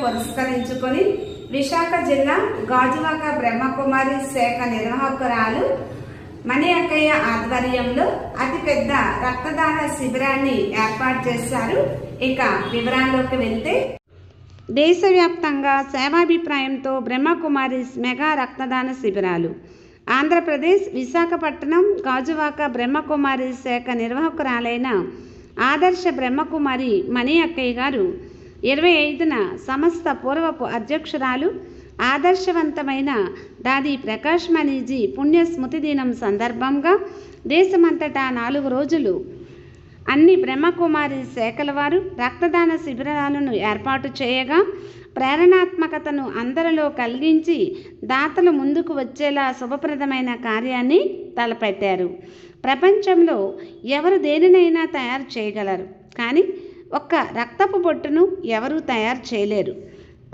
పురస్కరించుకొని విశాఖ జిల్లా గాజువాక బ్రహ్మకుమారి శాఖ నిర్వాహకురాలు మణి అక్కయ్య ఆధ్వర్యంలో అతిపెద్ద రక్తదాన శిబిరాన్ని ఏర్పాటు చేశారు. ఇక వివరాల్లోకి వెళ్తే దేశవ్యాప్తంగా సేవాభిప్రాయంతో బ్రహ్మకుమారి మెగా రక్తదాన శిబిరాలు. ఆంధ్రప్రదేశ్ విశాఖపట్నం గాజువాక బ్రహ్మకుమారి శాఖ నిర్వాహకురాలైన ఆదర్శ బ్రహ్మకుమారి మణి అక్కయ్య గారు ఇరవై ఐదున సమస్త పూర్వపు అధ్యక్షురాలు ఆదర్శవంతమైన దాది ప్రకాష్ మనీజీ పుణ్యస్మృతి దినం సందర్భంగా దేశమంతటా నాలుగు రోజులు అన్ని బ్రహ్మకుమారి శాఖల వారు రక్తదాన శిబిరాలను ఏర్పాటు చేయగా ప్రేరణాత్మకతను అందరిలో కలిగించి దాతలు ముందుకు వచ్చేలా శుభప్రదమైన కార్యాన్ని తలపెట్టారు. ప్రపంచంలో ఎవరు దేనినైనా తయారు చేయగలరు. కానీ ఒక్క రక్తపు బొట్టును ఎవరూ తయారు చేయలేరు.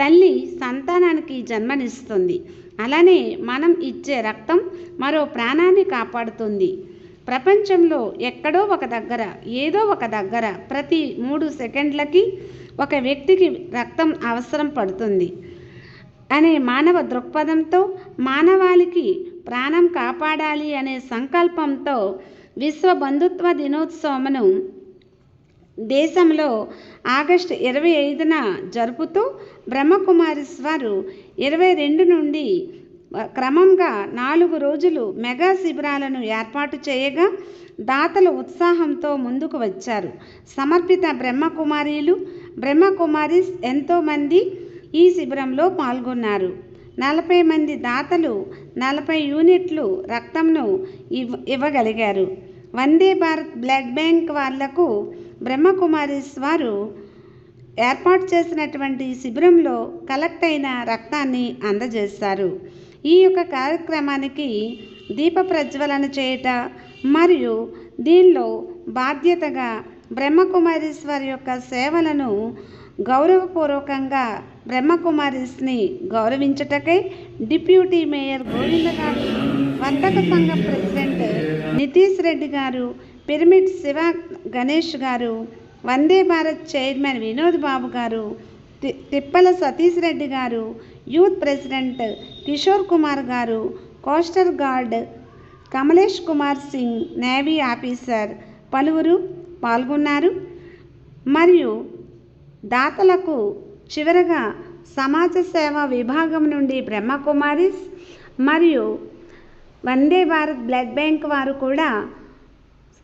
తల్లి సంతానానికి జన్మనిస్తుంది. అలానే మనం ఇచ్చే రక్తం మరో ప్రాణాన్ని కాపాడుతుంది. ప్రపంచంలో ఎక్కడో ఒక దగ్గర ఏదో ఒక దగ్గర ప్రతి మూడు సెకండ్లకి ఒక వ్యక్తికి రక్తం అవసరం పడుతుంది అనే మానవ దృక్పథంతో మానవాళికి ప్రాణం కాపాడాలి అనే సంకల్పంతో విశ్వ బంధుత్వ దినోత్సవమును దేశంలో ఆగస్టు ఇరవై ఐదున జరుపుతూ బ్రహ్మకుమారిస్ వారు ఇరవై రెండు నుండి క్రమంగా నాలుగు రోజులు మెగా శిబిరాలను ఏర్పాటు చేయగా దాతలు ఉత్సాహంతో ముందుకు వచ్చారు. సమర్పిత బ్రహ్మకుమారీలు బ్రహ్మకుమారిస్ ఎంతోమంది ఈ శిబిరంలో పాల్గొన్నారు. నలభై మంది దాతలు నలభై యూనిట్లు రక్తంను ఇవ్ ఇవ్వగలిగారు. వందే భారత్ బ్లడ్ బ్యాంక్ వాళ్ళకు బ్రహ్మకుమారిస్ వారు ఏర్పాటు చేసినటువంటి శిబిరంలో కలెక్ట్ అయిన రక్తాన్ని అందజేస్తారు ఈ యొక్క కార్యక్రమానికి దీప ప్రజ్వలన చేయట మరియు దీనిలో బాధ్యతగా బ్రహ్మకుమారీశ్వర్ యొక్క సేవలను గౌరవపూర్వకంగా బ్రహ్మకుమారిస్ని గౌరవించటకై డిప్యూటీ మేయర్ గోవింద గారు వర్తక సంఘం ప్రెసిడెంట్ నితీష్ రెడ్డి గారు పిరమిడ్ శివ గణేష్ గారు వందే భారత్ చైర్మన్ వినోద్ బాబు గారు తి- తిప్పల సతీష్ రెడ్డి గారు యూత్ ప్రెసిడెంట్ కిషోర్ కుమార్ గారు coastal guard Kamlesh Kumar Singh navy officer పలువురు పాల్గొన్నారు. మరియు దాతలకు చివరగా సమాజ సేవ విభాగం నుండి బ్రహ్మకుమారిస్ మరియు వందే భారత్ బ్లడ్ బ్యాంక్ వారు కూడా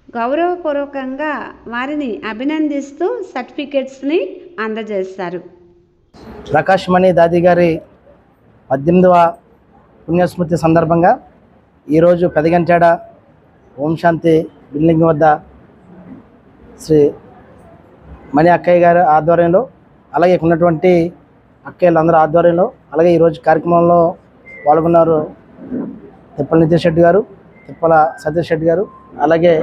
గౌరవపూర్వకంగా వారిని అభినందిస్తూ సర్టిఫికెట్స్ని అందజేస్తారు. ప్రకాష్ మణి దాది గారి పద్దెనిమిదవ పుణ్యస్మృతి సందర్భంగా ఈరోజు పెదగంటాడ ఓం శాంతి బిల్డింగ్ వద్ద శ్రీ మణి అక్కయ్య గారి ఆధ్వర్యంలో అలాగే ఉన్నటువంటి అక్కయ్యలందరూ ఆధ్వర్యంలో అలాగే ఈరోజు కార్యక్రమంలో పాల్గొన్నారు తిప్పల నితీష్ రెడ్డి గారు తిప్పల సతీష్ రెడ్డి గారు అలాగే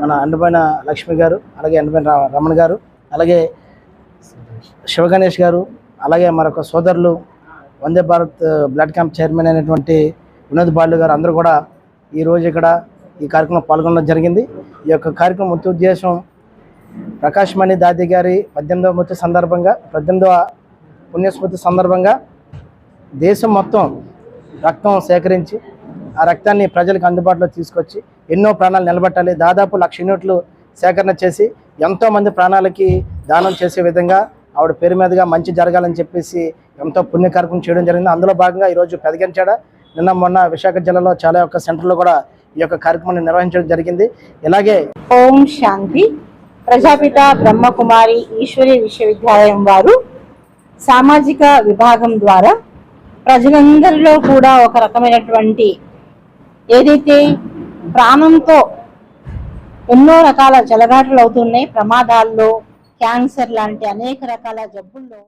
మన అండమైన లక్ష్మి గారు అలాగే అండమైన రమణ గారు అలాగే శివగణేష్ గారు అలాగే మరొక సోదరులు Vande Bharat blood camp chairman అయినటువంటి వినోద్ బాలు గారు అందరూ కూడా ఈరోజు ఇక్కడ ఈ కార్యక్రమం పాల్గొనడం జరిగింది. ఈ యొక్క కార్యక్రమం ముఖ్య ఉద్దేశం ప్రకాష్ మణి దాది గారి పద్దెనిమిదవ మృతి సందర్భంగా పద్దెనిమిదవ పుణ్యస్మృతి సందర్భంగా దేశం మొత్తం రక్తం సేకరించి ఆ రక్తాన్ని ప్రజలకు అందుబాటులో తీసుకొచ్చి ఎన్నో ప్రాణాలు నిలబెట్టాలి. దాదాపు లక్ష యూనిట్లు సేకరణ చేసి ఎంతోమంది ప్రాణాలకి దానం చేసే విధంగా ఆవిడ పేరు మీదుగా మంచి జరగాలని చెప్పేసి ఎంతో పుణ్య కార్యక్రమం చేయడం జరిగింది. అందులో భాగంగా ఈరోజు పెదగించాడ నిన్న మొన్న విశాఖ జిల్లాలో చాలా యొక్క సెంటర్లో కూడా ఈ యొక్క కార్యక్రమాన్ని నిర్వహించడం జరిగింది. ఇలాగే ఓం శాంతి. ప్రజాపిత బ్రహ్మకుమారి ఈశ్వరి విశ్వవిద్యాలయం వారు సామాజిక విభాగం ద్వారా ప్రజలందరిలో కూడా ఒక రకమైనటువంటి ఏదైతే ప్రాణంతో ఎన్నో రకాల జలగాటలు అవుతున్నాయి. ప్రమాదాల్లో క్యాన్సర్ లాంటి అనేక రకాల జబ్బుల్లో